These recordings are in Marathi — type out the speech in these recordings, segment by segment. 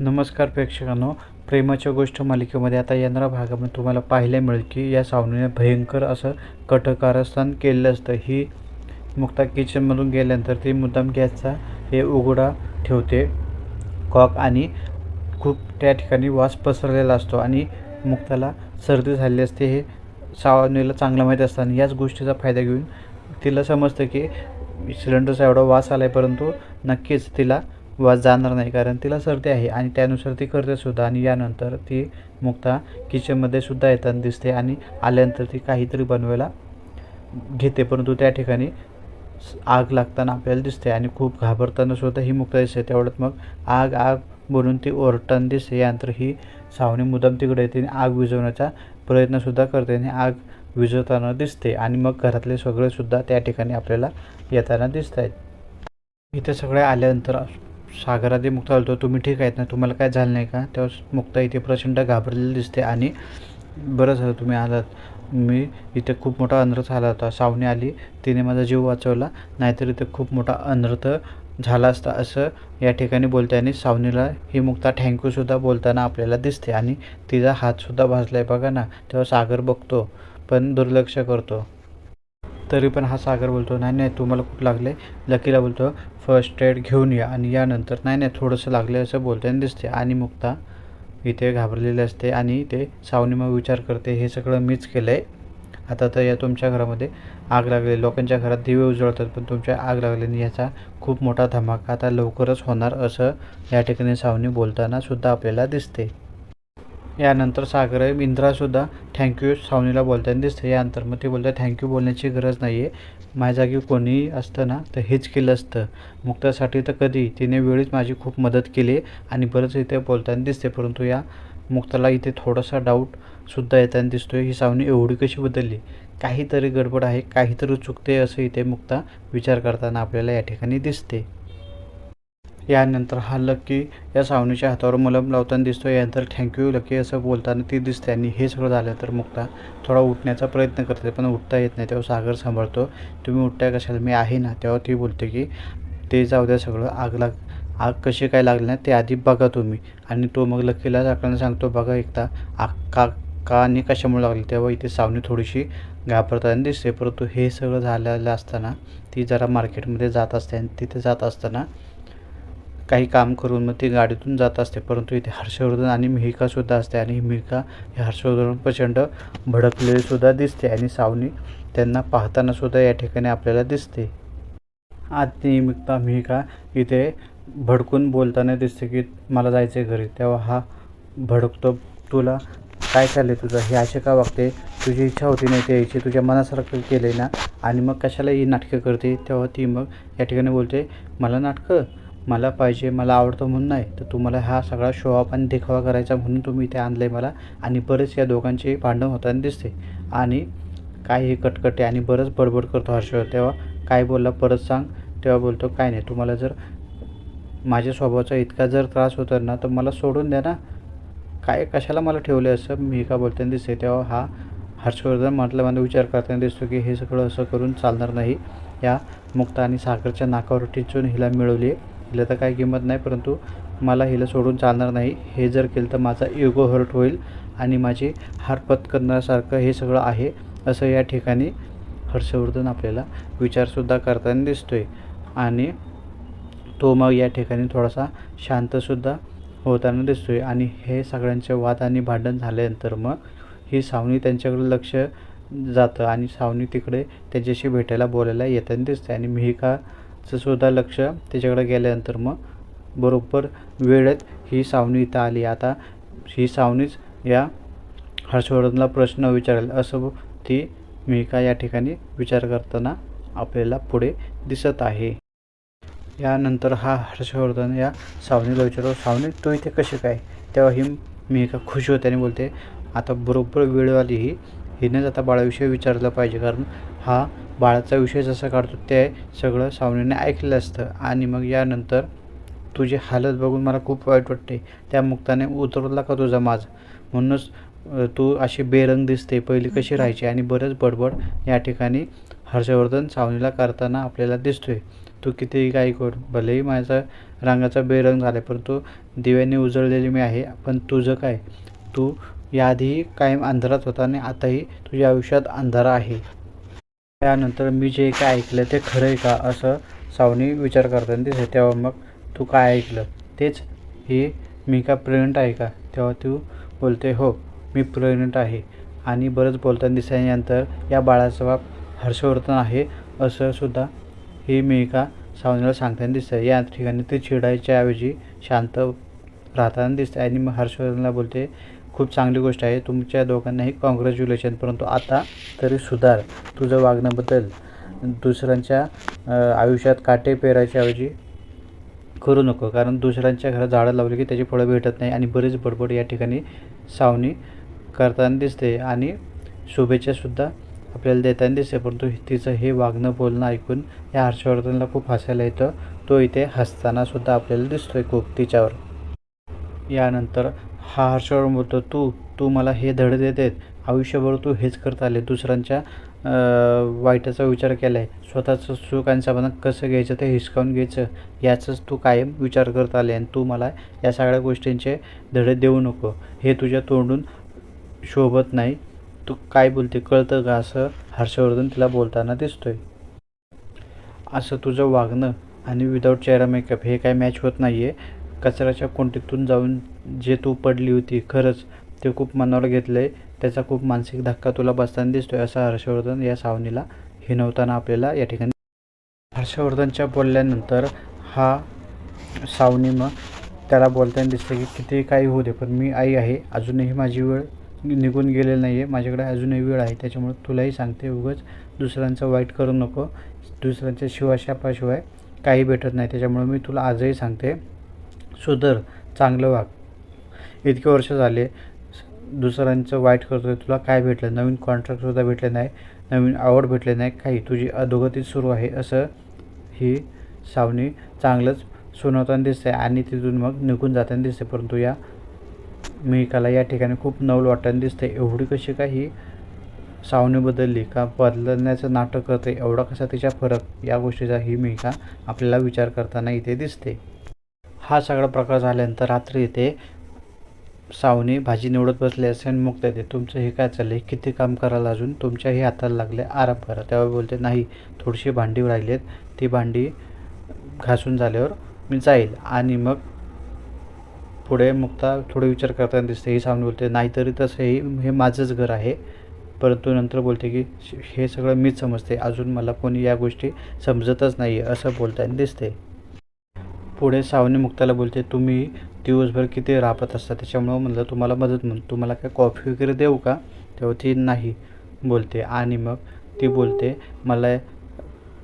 नमस्कार प्रेक्षकांनो प्रेमाच्या गोष्ट मालिकेमध्ये आता येणाऱ्या भागामध्ये तुम्हाला पाहायला मिळेल की या सावनीने भयंकर असं कटकारस्थान केलेलं असतं. ही मुक्ता किचनमधून गेल्यानंतर ती मुद्दाम गॅसचा हे उघडा ठेवते. कॉक आणि खूप त्या ठिकाणी वास पसरलेला असतो आणि मुक्ताला सर्दी झालेली असते. हे सावनीला चांगलं माहीत असतं आणि याच गोष्टीचा फायदा घेऊन तिला समजतं की सिलेंडरचा एवढा वास आला आहे परंतु नक्कीच तिला वास जाणार नाही कारण तिला सर्दी आहे आणि त्यानुसार ती करते सुद्धा आणि यानंतर ती मुक्ता किचनमध्ये सुद्धा येताना दिसते आणि आल्यानंतर ती काहीतरी बनवायला घेते परंतु त्या ठिकाणी आग लागताना आपल्याला दिसते आणि खूप घाबरताना सुद्धा ही मुक्ता दिसते. तेवढ्यात मग आग आग बनून ती ओरडताना दिसते. यानंतर ही सावणी मुद्दाम तिकडे येते आणि आग विझवण्याचा प्रयत्नसुद्धा करते आणि आग विझवताना दिसते आणि मग घरातले सगळेसुद्धा त्या ठिकाणी आपल्याला येताना दिसत आहेत इथे सगळे आल्यानंतर सागर आधी मुक्ता बोलतो तुम्ही ठीक आहेत ना? तुम्हाला काय झालं नाही का? तेव्हा मुक्ता इथे प्रचंड घाबरलेली दिसते आणि बरं झालं तुम्ही आलात. मी इथे खूप मोठा अनर्थ झाला होता. सावनी आली. तिने माझा जीव वाचवला. नाहीतर इथे खूप मोठा अनर्थ झाला असता असं या ठिकाणी बोलते आणि सावनीला ही मुक्ता थँक्यूसुद्धा बोलताना आपल्याला दिसते आणि तिचा हातसुद्धा भाजला आहे बघा ना तेव्हा सागर बघतो पण दुर्लक्ष करतो. तरी पण हा सागर बोलतो नाही नाही तुम्हाला खूप लागले लकीला बोलतो फर्स्ट एड घेऊन या आणि यानंतर नाही नाही थोडंसं लागलं असं बोलताना दिसते आणि मुक्ता इथे घाबरलेले असते आणि ते सावनी मग विचार करते हे सगळं मीच केलं आहे आता तर या तुमच्या घरामध्ये आग लागली. लोकांच्या घरात दिवे उजळतात पण तुमच्या आग लागल्याने याचा खूप मोठा धमाका आता लवकरच होणार असं या ठिकाणी सावनी बोलताना सुद्धा आपल्याला दिसते. यानंतर सागर इंद्रासुद्धा थँक्यू सावनीला बोलताना दिसते. यानंतर मग ते बोलतात थँक्यू बोलण्याची गरज नाही आहे माझ्या जागी कोणीही असतं ना तर हेच केलं असतं. मुक्तासाठी तर कधी तिने वेळीच माझी खूप मदत केली आणि बरंच इथे बोलताना दिसते. परंतु या मुक्ताला इथे थोडासा डाऊटसुद्धा येताना दिसतो ही सावनी एवढी कशी बदलली? काहीतरी गडबड आहे काहीतरी चुकते असं इथे मुक्ता विचार करताना आपल्याला या ठिकाणी दिसते. यानंतर हा लकी या सावनीच्या हातावर मलम लावताना दिसतो यानंतर थँक्यू लक्की असं बोलताना ती दिसते आणि हे सगळं झालं तर मुक्ता थोडा उठण्याचा प्रयत्न करते पण उठता येत नाही. तेव्हा सागर सांभाळतो. तुम्ही उठताय कशाला? मी आहे ना. तेव्हा ती बोलते की ते जाऊ द्या सगळं. आग लाग आग कशी काय लागली नाही ते आधी बघा तुम्ही. आणि तो मग लकीला आपल्याला सांगतो बघा एकदा आग का का आणि कशामुळे लागली? तेव्हा इथे सावनी थोडीशी घाबरताना दिसते परंतु हे सगळं झालेलं असताना ती जरा मार्केटमध्ये जात असते आणि तिथे जात असताना काही काम करून मग ती गाडीतून जात असते. परंतु इथे हर्षवर्धन आणि मिहिकासुद्धा असते आणि मिहिका हे हर्षवर्धन प्रचंड भडकलेलीसुद्धा दिसते आणि सावनी त्यांना पाहतानासुद्धा या ठिकाणी आपल्याला दिसते. आधी मिहिका मिहिका इथे भडकून बोलताना दिसते की मला जायचं आहे घरी. तेव्हा हा भडकतो तुला काय चाललं आहे तुझं? हे असे का वागते? तुझी इच्छा होती नाही ते यायची तुझ्या मनासारखं केलं आहे ना? आणि मग कशाला ही नाटकं करते? तेव्हा ती मग या ठिकाणी बोलते मला नाटकं मला पाहिजे मला आवडतं म्हणून नाही तर तुम्हाला हा सगळा शो ऑफ आणि देखावा करायचा म्हणून तुम्ही इथे आणलं आहे मला आणि बरेच या दोघांचे भांडण होताना दिसते. आणि काय हे कटकटे आणि बरंच बडबड करतो हर्षवर्धन. तेव्हा काय बोलला परत सांग. तेव्हा बोलतो काय नाही तुम्हाला जर माझ्या स्वभावाचा इतका जर त्रास होता ना तर मला सोडून द्या ना. काय कशाला मला ठेवलं असं? मी का बोलताना दिसते. तेव्हा हा हर्षवर्धन म्हटलं मला विचार करताना दिसतो की हे सगळं असं करून चालणार नाही. या मुक्ता आणि साखरच्या नाकावर टिचून हिला मिळवली आहे हिला तर काही किंमत नाही परंतु मला हिला सोडून चालणार नाही. हे जर केलं तर माझा इगो हर्ट होईल आणि माझी हार पत्करण्यासारखं हे सगळं आहे असं या ठिकाणी हर्षवर्धन आपल्याला विचारसुद्धा करताना दिसतोय. आणि तो मग या ठिकाणी थोडासा शांतसुद्धा होताना दिसतोय. आणि हे सगळ्यांचे वाद आणि भांडण झाल्यानंतर मग ही सावनी त्यांच्याकडे लक्ष जातं आणि सावनी तिकडे त्यांच्याशी भेटायला बोलायला येताना दिसते आणि मिहिका सुद्धा लक्ष त्याच्याकडे गेल्यानंतर मग बरोबर वेळेत ही सावनी इथं आली. आता ही सावनीच या हर्षवर्धनला प्रश्न विचारेल. असं ती मिहिका या ठिकाणी विचार करताना आपल्याला पुढे दिसत आहे. यानंतर हा हर्षवर्धन या सावनीला विचारतो सावनी तू इथे कशी काय? तेव्हा ही मिहिका खुश होते आणि बोलते आता बरोबर वेळ आली ही हिनेच आता बाळाविषयी विचारलं पाहिजे कारण हा बाळाचा विषय जसा काढतो ते सगळं सावनीने ऐकलेलं असतं. आणि मग यानंतर तुझी हालत बघून मला खूप वाईट वाटते. त्या मुक्ताने उतरवला का तुझा माज? म्हणूनच तू अशी बेरंग दिसते. पहिली कशी राहायची? आणि बरंच बडबड या ठिकाणी हर्षवर्धन सावनीला करताना आपल्याला दिसतोय. तू कितीही काही कर भलेही माझा रंगाचा बेरंग झाला परंतु दिव्याने उजळलेली मी आहे. पण तुझं काय? तू याआधी कायम अंधारात होता आणि आताही तुझ्या आयुष्यात अंधारा आहे. त्यानंतर मी जे काय ऐकलं ते खरं आहे का? असं सावनी विचार करताना दिसते तेव्हा मग तू काय ऐकलं? तेच हे मी का प्रेग्नंट आहे का? तेव्हा तू बोलते हो मी प्रेग्नंट आहे. आणि बरंच बोलताना दिसल्यानंतर या बाळाचा बाप हर्षवर्धन आहे असं सुद्धा मी मेघा सावनीला सांगताना दिसतं या ठिकाणी ते चिडायच्या ऐवजी शांत राहताना दिसते आणि मग हर्षवर्धनला बोलते खूप चांगली गोष्ट आहे. तुमच्या दोघांनाही कॉंग्रॅच्युलेशन परंतु आता तरी सुधार. तुझं वागणं बदल दुसऱ्यांच्या आयुष्यात काटे पेरायच्या ऐवजी करू नको. कारण दुसऱ्यांच्या घरात झाडं लावली की त्याची फळं भेटत नाही आणि बरीच बडबड या ठिकाणी सावनी करताना दिसते आणि शुभेच्छासुद्धा आपल्याला देताना दिसते. परंतु तिचं हे वागणं बोलणं ऐकून या हर्षवर्धनला खूप हसायला येतं. तो इथे हसतानासुद्धा आपल्याला दिसतोय खूप तिच्यावर यानंतर हा हर्षवर्धन बोलतो तू तू मला हे धडे देतेस. आयुष्यभर तू हेच करत आले. दुसऱ्यांच्या वाईटाचा विचार केला आहे स्वतःचं सुख आणि समाधान कसं घ्यायचं ते हिसकावून घ्यायचं. याचाच तू कायम विचार करत आले आणि तू मला या सगळ्या गोष्टींचे धडे देऊ नको. हे तुझ्या तोंडून शोभत नाही. तू काय बोलते कळतं का? असं हर्षवर्धन तिला बोलताना दिसतोय. असं तुझं वागणं आणि विदाऊट चेहरा मेकअप हे काय मॅच होत नाही आहे कचऱ्याच्या कोंडीतून जाऊन जे तू पडली होती खरंच ते खूप मनावर घेतलं आहे त्याचा खूप मानसिक धक्का तुला बसताना दिसतोय असा हर्षवर्धन या सावनीला हिनवताना आपल्याला या ठिकाणी हर्षवर्धनच्या बोलल्यानंतर हा सावनी मग त्याला बोलताना दिसतं की किती काही होऊ दे पण मी आई आहे अजूनही माझी वेळ निघून गेलेली नाही आहे माझ्याकडे अजूनही वेळ आहे त्याच्यामुळे तुलाही सांगते उगाच दुसऱ्यांचं वाईट करू नको. दुसऱ्यांच्या शिवाशापाशिवाय काही भेटत नाही त्याच्यामुळे मी तुला आजही सांगते सुधर चांगलं वाग. इतके वर्ष झाले दुसऱ्यांचं वाईट करतोय तुला काय भेटलं? नवीन कॉन्ट्रॅक्टसुद्धा भेटले नाही नवीन आवड भेटले नाही काही? तुझी अधोगती सुरू आहे असं ही सावनी चांगलंच सुनावताना दिसते आणि तिथून मग निघून जाताना दिसते. परंतु या मिहिकाला या ठिकाणी खूप नवल वाटताना दिसते. एवढी कशी का ही सावनी बदलली? का बदलण्याचं नाटक करते? एवढा कसा तिच्या फरक? या गोष्टीचा ही मिहिका आपल्याला विचार करताना इथे दिसते. हा सगळा प्रकार झाल्यानंतर रात्री इथे सावनी भाजी निवडत बसले असे आणि मुक्त येते तुमचं हे काय चाललं आहे किती काम करायला अजून? तुमच्याही हाताला लागले आराम करा. तेव्हा बोलते नाही थोडीशी भांडी राहिलेत. ती भांडी घासून झाल्यावर मी जाईल. आणि मग पुढे मुक्ता थोडे विचार करताना दिसते. ही सावनी बोलते नाहीतरी तसंही हे माझंच घर आहे. परंतु नंतर बोलते की हे सगळं मीच समजते. अजून मला कोणी या गोष्टी समजतच नाही आहे असं बोलताना दिसते. पुढे सावनी मुक्ताला बोलते तुम्ही दिवसभर किती राबत असता? त्याच्यामुळं म्हणलं तुम्हाला मदत म्हणून तुम्हाला काय कॉफी वगैरे देऊ का? तेव्हा ती नाही बोलते. आणि मग ती बोलते मला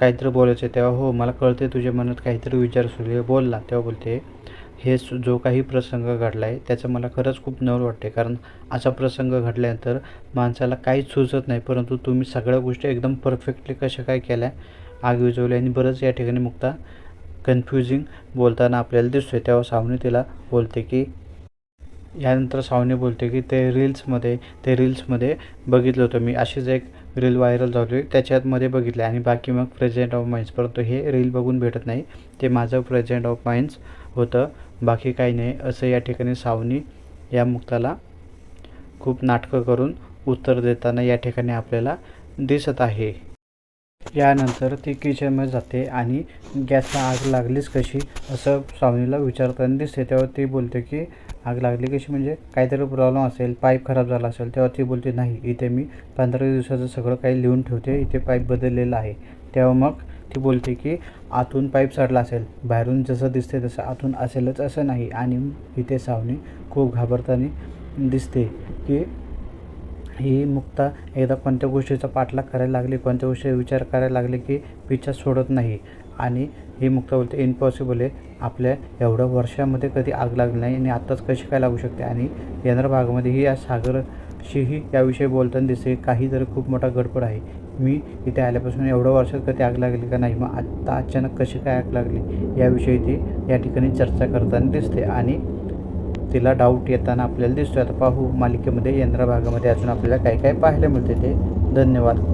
काहीतरी बोलायचं आहे तेव्हा हो मला कळते तुझ्या मनात काहीतरी विचार सुरू बोलला. तेव्हा बोलते हे सु- जो काही प्रसंग घडला आहे त्याचं मला खरंच खूप नवल वाटते कारण असा प्रसंग घडल्यानंतर माणसाला काहीच सुचत नाही. परंतु तुम्ही सगळ्या गोष्टी एकदम परफेक्टली कशा काय केल्या आग विजवल्या आणि बरंच या ठिकाणी मुक्ता कन्फ्युजिंग बोलताना आपल्याला दिसतोय. तेव्हा सावनी तिला बोलते की यानंतर सावनी बोलते की ते रील्समध्ये ते रील्समध्ये बघितलं होतं मी. अशीच एक रील व्हायरल झाली त्याच्यातमध्ये बघितलं आणि बाकी मग प्रेझेंट ऑफ माइंड्स परंतु हे रील बघून भेटत नाही. ते माझं प्रेझेंट ऑफ माइंड्स होतं. बाकी काही नाही. असं या ठिकाणी सावनी या मुक्ताला खूप नाटकं करून उत्तर देताना या ठिकाणी आपल्याला दिसत आहे. यानंतर ती किचनमध्ये जाते आणि गॅसला आग लागलीच कशी असं स्वामीला विचारताना दिसते. तेव्हा ती बोलते की आग लागली कशी? म्हणजे काहीतरी प्रॉब्लेम असेल पाईप खराब झाला असेल. तेव्हा ती बोलते नाही इथे मी पंधरा दिवसाचं सगळं काही लिहून ठेवते इथे पाईप बदललेलं आहे. तेव्हा मग ती बोलते की आतून पाईप सडला असेल बाहेरून जसं दिसते तसं आतून असेलच असं नाही. आणि इथे सावनी खूप घाबरताना दिसते की ही मुक्ता एकदा कोणत्या गोष्टीचा पाठलाग करायला लागली कोणत्या गोष्टीचा विचार करायला लागले की पिच्छा सोडत नाही? आणि ही मुक्ता बोलते इम्पॉसिबल आहे. आपल्या एवढ्या वर्षामध्ये कधी आग लागली नाही आणि आत्ताच कशी काय लागू शकते? आणि येणाऱ्या भागामध्येही या सागरशीही याविषयी बोलताना दिसते काहीतरी खूप मोठा गडबड आहे मी इथे आल्यापासून एवढ्या वर्षात कधी आग लागली का नाही? मग आत्ता अचानक कशी काय आग लागली? याविषयी ती या ठिकाणी चर्चा करताना दिसते. आणि तिला डाऊट येताना आपल्याला दिसतोय. आता पाहू मालिकेमध्ये यंत्र भागामध्ये अजून आपल्याला काय काय पाहायला मिळते ते. धन्यवाद.